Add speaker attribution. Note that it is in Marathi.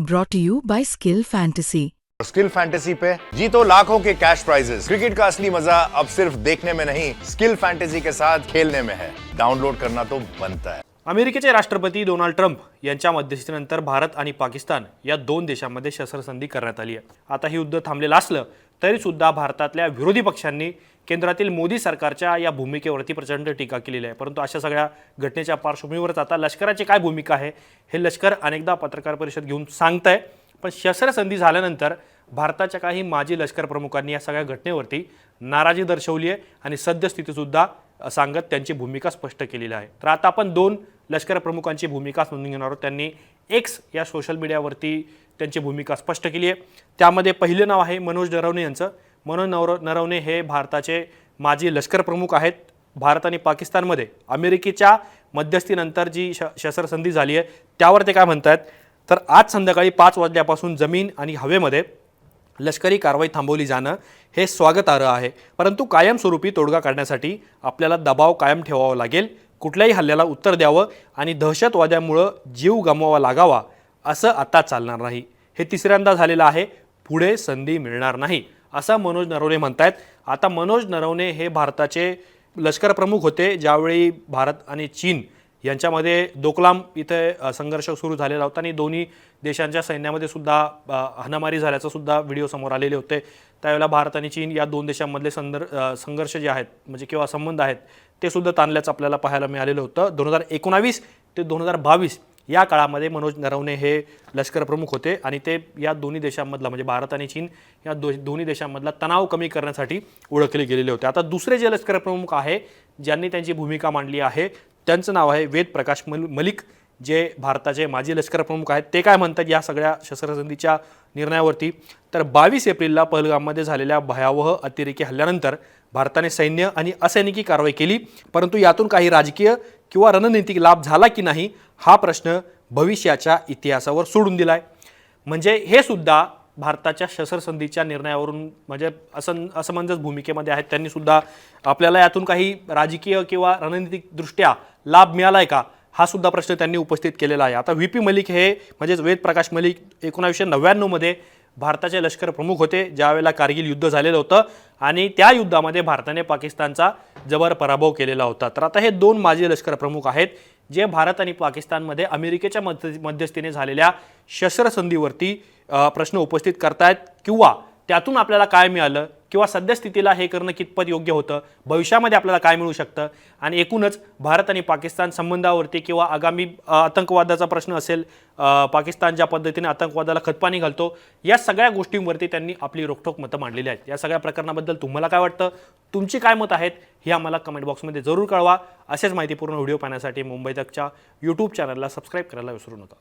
Speaker 1: brought you by skill fantasy.
Speaker 2: Skill fantasy पे जीतो लाखों के कैश प्राइजेस क्रिकेट का असली मज़ा अब सिर्फ़ देखने में नहीं स्किल फैंटेसी के साथ खेलने में है। डाउनलोड करना तो बनता है।
Speaker 3: अमेरिकेचे राष्ट्रपती डोनाल्ड ट्रम्प यांच्या मध्यस्थीनंतर भारत आणि पाकिस्तान या दोन देशांमध्ये शस्त्रसंधी करण्यात आली आहे. आता हे युद्ध थांबलेलं असलं तरीसुद्धा भारतातल्या विरोधी पक्षांनी केंद्रातील मोदी सरकारच्या या भूमिकेवरती प्रचंड टीका केलेली आहे. परंतु अशा सगळ्या घटनेच्या पार्श्वभूमीवरच आता लष्कराची काय भूमिका आहे हे लष्कर अनेकदा पत्रकार परिषद घेऊन सांगतंय. पण शस्त्रसंधी झाल्यानंतर भारताच्या काही माजी लष्कर प्रमुखांनी या सगळ्या घटनेवरती नाराजी दर्शवली आहे आणि सद्यस्थितीसुद्धा सांगत त्यांची भूमिका स्पष्ट केलेली आहे. तर आता आपण दोन लष्कर प्रमुखांची भूमिका नोंदून घेणार आहोत. त्यांनी एक्स या सोशल मीडियावरती त्यांची भूमिका स्पष्ट केली आहे. त्यामध्ये पहिलं नाव आहे मनोज नरवणे यांचं. मनोज नवर नरवणे हे भारताचे माजी लष्कर प्रमुख आहेत. भारत आणि पाकिस्तानमध्ये अमेरिकेच्या मध्यस्थीनंतर जी श शस्त्रसंधी झाली आहे त्यावर ते काय म्हणतात तर आज संध्याकाळी पाच वाजल्यापासून जमीन आणि हवेमध्ये लष्करी कारवाई थांबवली जाणं हे स्वागतार्ह आहे. परंतु कायमस्वरूपी तोडगा काढण्यासाठी आपल्याला दबाव कायम ठेवावा लागेल. कुठल्याही हल्ल्याला उत्तर द्यावं आणि दहशतवाद्यामुळं जीव गमवावा लागावा असं आता चालणार नाही. हे तिसऱ्यांदा झालेलं आहे. पुढे संधी मिळणार नाही असं मनोज नरवणे म्हणतायत. आता मनोज नरवणे हे भारताचे लष्करप्रमुख होते. ज्यावेळी भारत आणि चीन यांच्यामध्ये दोकलाम इथे संघर्ष सुरू झालेला होता आणि दोन्ही देशांच्या सैन्यामध्ये सुद्धा अ, हाणामारी झाल्याचं सुद्धा व्हिडिओ समोर आलेले होते. त्यावेळेला भारत आणि चीन या दोन देशांमधले संदर संघर्ष जे आहेत म्हणजे किंवा संबंध आहेत ते सुद्धा ताणल्याचं आपल्याला पाहायला मिळालेलं होतं. दोन हजार एकोणावीस ते दोन हजार बावीस या काळामध्ये मनोज नरवणे हे लष्कर प्रमुख होते आणि ते या दोन्ही देशांमधला म्हणजे भारत आणि चीन या दो दोन्ही देशांमधला तणाव कमी करण्यासाठी ओळखले गेलेले होते. आता दुसरे जे लष्कर प्रमुख आहे ज्यांनी त्यांची भूमिका मांडली आहे त्यांचं नाव आहे वेद प्रकाश मल मलिक जे भारताचे माजी लष्कर प्रमुख आहेत. ते काय म्हणतात या सगळ्या शस्त्रसंधीच्या निर्णयावरती? तर बावीस एप्रिलला पहलगाममध्ये झालेल्या भयावह अतिरेकी हल्ल्यानंतर भारताने सैन्य आणि असैनिकी कारवाई केली. परंतु यातून काही राजकीय किंवा रणनीतिक लाभ झाला की नाही हा प्रश्न भविष्याच्या इतिहासावर सोडून दिला आहे म्हणजे हे सुद्धा भारताच्या शस्त्रसंधीच्या निर्णयावरून म्हणजे असं असमंजस भूमिकेमध्ये आहेत त्यांनी सुद्धा आपल्याला यातून काही राजकीय किंवा रणनीतिकदृष्ट्या लाभ मिळाला आहे का? हा सुद्धा प्रश्न त्यांनी उपस्थित केलेला आहे. आता व्ही पी मलिक हे म्हणजेच वेद प्रकाश मलिक एकोणावीसशे नव्याण्णवमध्ये भारताचे लष्कर प्रमुख होते ज्यावेळेला कारगिल युद्ध झालेलं होतं आणि त्या युद्धामध्ये भारताने पाकिस्तानचा जबर पराभव केलेला होता. तर आता हे दोन माजी लष्कर प्रमुख आहेत जे भारत आणि पाकिस्तानमध्ये अमेरिकेच्या मध्य मध्यस्थीने झालेल्या शस्त्रसंधीवरती प्रश्न उपस्थित करतायत किंवा त्यातून आपल्याला काय मिळालं किंवा सद्यस्थितीला हे करणं कितपत योग्य होतं भविष्यामध्ये आपल्याला काय मिळू शकतं आणि एकूणच भारत आणि पाकिस्तान संबंधावरती किंवा आगामी आतंकवादाचा प्रश्न असेल पाकिस्तान ज्या पद्धतीने आतंकवादाला खतपाणी घालतो या सगळ्या गोष्टींवरती त्यांनी आपली रोखठोक मतं मांडलेली आहेत. या सगळ्या प्रकरणाबद्दल तुम्हाला काय वाटतं? तुमची काय मत आहेत? हे आम्हाला कमेंट बॉक्समध्ये जरूर कळवा. असेच माहितीपूर्ण व्हिडिओ पाहण्यासाठी मुंबई तकच्या यूट्यूब चॅनलला सबस्क्राईब करायला विसरू नका.